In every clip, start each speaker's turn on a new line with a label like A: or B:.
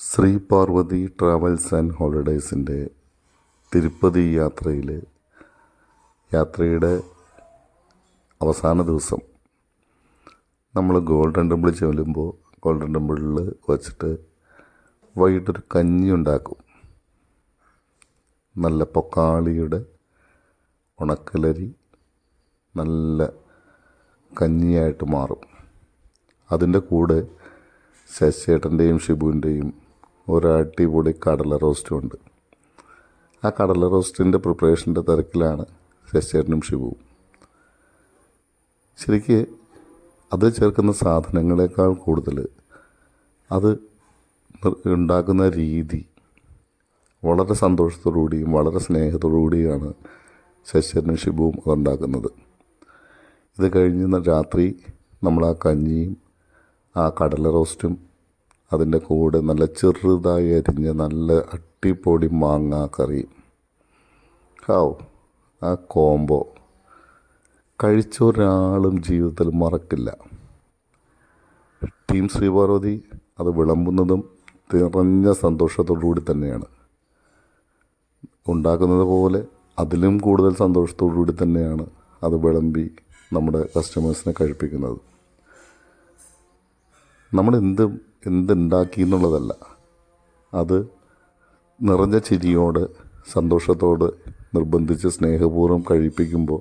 A: Shri Parvathi travels and ഹോളിഡേയ്സിന്റെ തിരുപ്പതി യാത്രയിൽ യാത്രയുടെ അവസാന ദിവസം. നമ്മൾ ഗോൾഡൻ ടെമ്പിൾ ചെല്ലുമ്പോൾ ഗോൾഡൻ ടെമ്പിളിൽ വച്ചിട്ട് വൈകിട്ടൊരു കഞ്ഞി ഉണ്ടാക്കും. നല്ല പൊക്കാളിയുടെ ഉണക്കലരി നല്ല കഞ്ഞിയായിട്ട് മാറും. അതിന്റെ കൂടെ ശശിയേട്ടന്റെയും ഷിബുവിന്റെയും ഒരു അടിപൊളി കടല റോസ്റ്റും ഉണ്ട്. ആ കടല റോസ്റ്റിന്റെ പ്രിപ്പറേഷന്റെ തിരക്കിലാണ് ശശിയേട്ടനും ശിവവും ശരിക്ക് അത് ചേർക്കുന്ന സാധനങ്ങളെക്കാൾ കൂടുതൽ അത് ഉണ്ടാക്കുന്ന രീതി വളരെ സന്തോഷത്തോടുകൂടിയും വളരെ സ്നേഹത്തോടുകൂടിയാണ് ശശിയേട്ടനും ഷിബുവും അതുണ്ടാക്കുന്നത്. ഇത് കഴിഞ്ഞ് രാത്രി നമ്മൾ ആ കഞ്ഞിയും ആ കടല റോസ്റ്റും അതിന്റെ കൂടെ നല്ല ചെറുതായി അരിഞ്ഞ നല്ല അട്ടിപ്പൊടി മാങ്ങ കറി. ഹാവ് ആ കോംബോ. കഴിച്ച ഒരാളും ജീവിതത്തിൽ മറക്കില്ല. ടീം ശ്രീപാർവതി അത് വിളമ്പുന്നതും നിറഞ്ഞ സന്തോഷത്തോടുകൂടി തന്നെയാണ്. ഉണ്ടാക്കുന്നത് പോലെ അതിലും കൂടുതൽ സന്തോഷത്തോടുകൂടി തന്നെയാണ് അത് വിളമ്പി നമ്മുടെ കസ്റ്റമേഴ്സിനെ കഴിപ്പിക്കുന്നത്. നമ്മൾ എന്ത് എന്തുണ്ടാക്കി എന്നുള്ളതല്ല. അത് നിറഞ്ഞ ചിരിയോട് സന്തോഷത്തോട് നിർബന്ധിച്ച് സ്നേഹപൂർവം കഴിപ്പിക്കുമ്പോൾ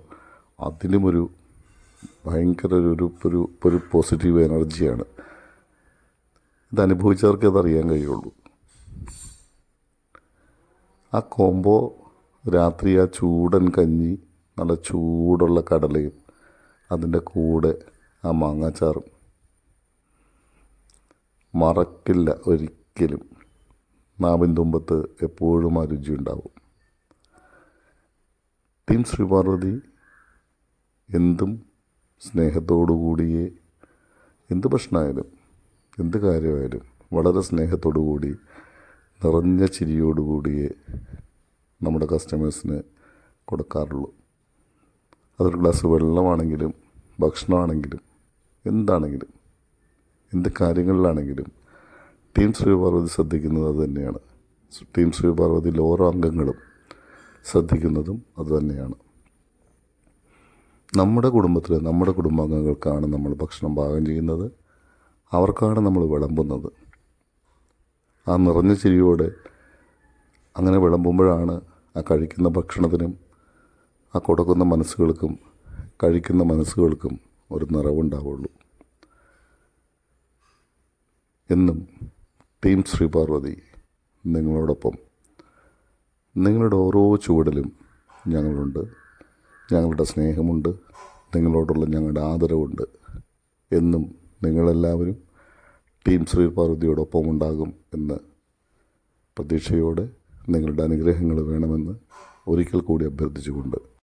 A: അതിനുമൊരു ഭയങ്കര ഒരു ഒരു ഒരു പോസിറ്റീവ് എനർജിയാണ് ഇത് അതറിയാൻ കഴിയുള്ളൂ. ആ കോമ്പോ രാത്രി ആ ചൂടൻ കഞ്ഞി നല്ല ചൂടുള്ള കടലയും അതിന്റെ കൂടെ ആ മാങ്ങാച്ചാറും മറക്കില്ല ഒരിക്കലും. നാവിൻ തുമ്പത്ത് എപ്പോഴും ആ രുചി ഉണ്ടാവും. ടീം ശ്രീപാർവതി എന്തും സ്നേഹത്തോടു കൂടിയേ എന്ത് പ്രശ്നമായാലും എന്ത് കാര്യമായാലും വളരെ സ്നേഹത്തോടു കൂടി നിറഞ്ഞ ചിരിയോടുകൂടിയേ നമ്മുടെ കസ്റ്റമേഴ്സിന് കൊടുക്കാറുള്ളൂ. അതൊരു ഗ്ലാസ് വെള്ളമാണെങ്കിലും ഭക്ഷണമാണെങ്കിലും എന്താണെങ്കിലും എന്ത് കാര്യങ്ങളിലാണെങ്കിലും ടീം ശ്രീപാർവതി ശ്രദ്ധിക്കുന്നത് അത് തന്നെയാണ്. ടീം ശ്രീപാർവതിയിലെ ഓരോ അംഗങ്ങളും ശ്രദ്ധിക്കുന്നതും അതുതന്നെയാണ് നമ്മുടെ കുടുംബത്തിൽ നമ്മുടെ കുടുംബാംഗങ്ങൾക്കാണ് നമ്മൾ ഭക്ഷണം പാകം ചെയ്യുന്നത്. അവർക്കാണ് നമ്മൾ വിളമ്പുന്നത്. ആ നിറഞ്ഞ ചിരിയോടെ അങ്ങനെ വിളമ്പുമ്പോഴാണ് ആ കഴിക്കുന്ന ഭക്ഷണത്തിനും ആ കൊടുക്കുന്ന മനസ്സുകൾക്കും കഴിക്കുന്ന മനസ്സുകൾക്കും ഒരു നിറവുണ്ടാവുള്ളൂ. എന്നും ടീം ശ്രീപാർവതി നിങ്ങളോടൊപ്പം. നിങ്ങളുടെ ഓരോ ചുവടിലും ഞങ്ങളുണ്ട്. ഞങ്ങളുടെ സ്നേഹമുണ്ട്. നിങ്ങളോടുള്ള ഞങ്ങളുടെ ആദരവുണ്ട്. എന്നും നിങ്ങളെല്ലാവരും ടീം ശ്രീപാർവതിയോടൊപ്പം ഉണ്ടാകും എന്ന് പ്രതീക്ഷയോടെ നിങ്ങളുടെ അനുഗ്രഹങ്ങൾ വേണമെന്ന് ഒരിക്കൽ കൂടി അഭ്യർത്ഥിച്ചുകൊണ്ട്